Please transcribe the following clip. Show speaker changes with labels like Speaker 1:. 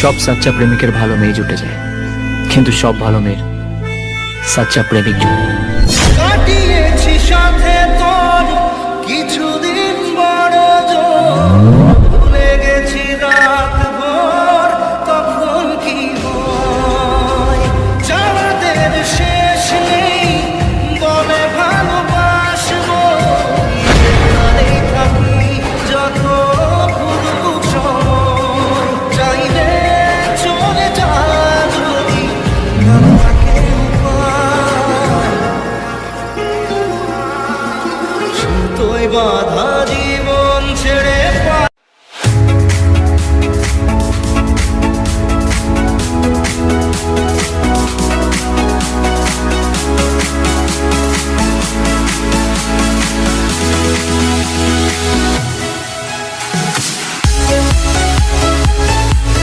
Speaker 1: সব সাচ্চা প্রেমিকের ভালো মেয়ে জুটে যায়। কিন্তু সব ভালো মেয়ের সাচ্চা প্রেমিক জুটে।
Speaker 2: বাধা